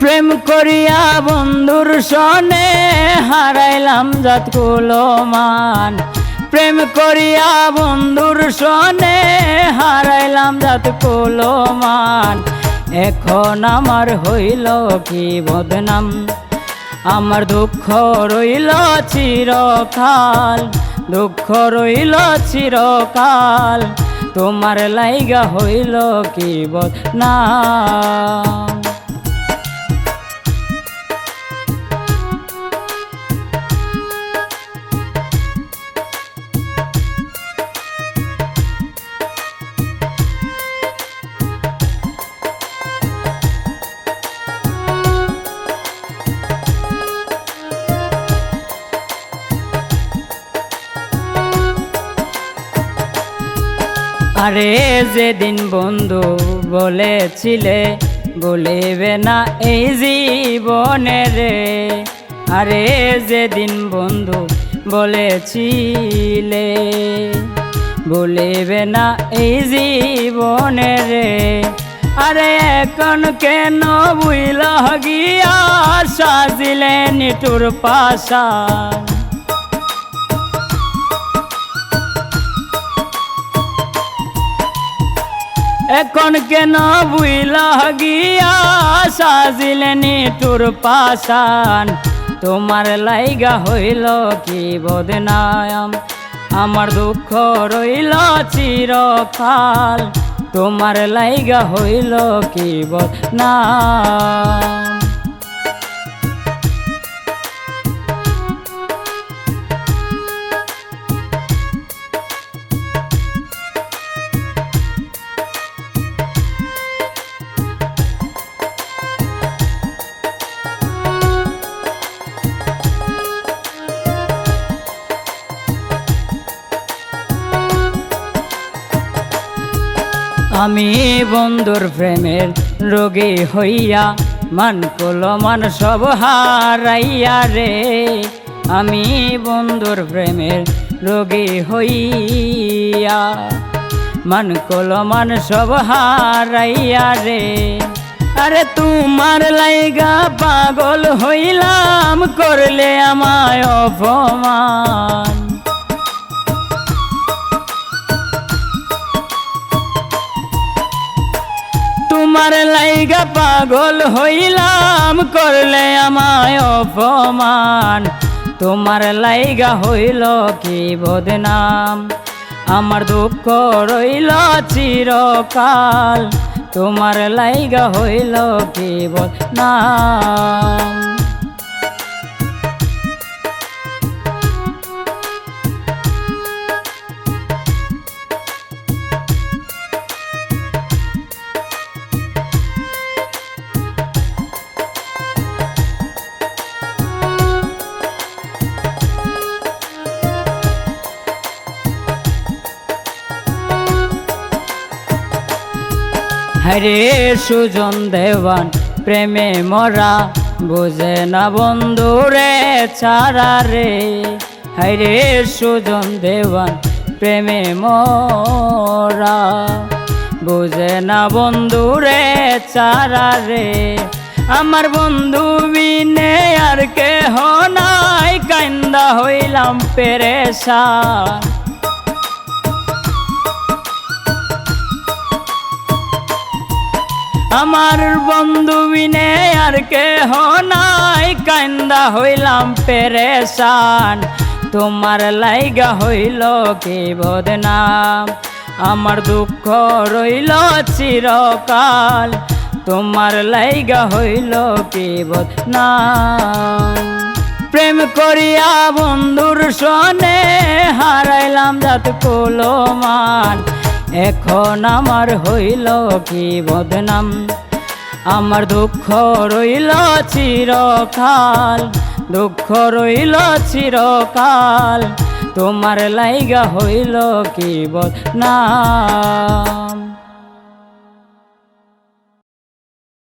প্রেম করিয়া বন্ধুর সনে হারাইলাম জাত কুলমান প্রেম করিয়া বন্ধুর সনে হারাইলাম জাত কুলমান এখন আমার হইল কি বদনাম? আমার দুঃখ রইল চিরকাল, দুঃখ রইল চিরকাল। তোমার লাইগা হইল কি বদনাম? আরে যেদিন বন্ধু বলেছিলে, বলিবে না এই জীবনে রে। আরে যেদিন বন্ধু বলেছিলে, বলিবে না এই জীবনে রে। আরে এখন কেন বুইল গিয়া সাজিলে নিটুর পাশা? এখন কেন বুইলা গিয়া? সাজিলেনি তোর পাশান। তোমার লাইগা হইল কি বদনায়াম? আমার দুঃখ রইল চিরকাল। তোমার লাইগা হইল কি বদনাম আমি বন্ধুর প্রেমের রোগী হইয়া, মান কুল, মান সব হারাইয়া রে। আমি বন্ধুর প্রেমের রোগী হইয়া, মান কুল, মান সব হারাইয়া রে। আরে তোমার লাইগা পাগল হইলাম, করলে আমায় অপমান। তোমার লাইগা পাগল হইলাম, করলে আমায় অপমান। তোমার লাইগা হইল কি বদনাম? আমার দুঃখ রইল চিরকাল। তোমার লাইগা হইল কি বদনাম? হরে সুজন দেওয়ান, প্রেমে মরা, বুঝে না বন্ধু রে চারা রে। হরে সুজন দেওয়ান, প্রেমে মরা, বুঝে না বন্ধু রে চারা রে। আমার বন্ধু বিনে আর কে নাই কান্দা হইলাম পেরেশান। আমার বন্ধু বিনে আর কে নাই কান্দা হইলাম পেরেশান। তোমার লাইগা হইল কি বদনাম? আমার দুঃখ রইল চিরকাল, তোমার লাইগা হইল কি বদনাম? প্রেম করিয়া বন্ধুর সনে হারাইলাম যাত কুলমান। এখন আমার হইল কি বদনাম? আমার দুঃখ রইল চিরকাল, দুঃখ রইল চিরকাল, তোমার লাইগা হইল কি বদনাম?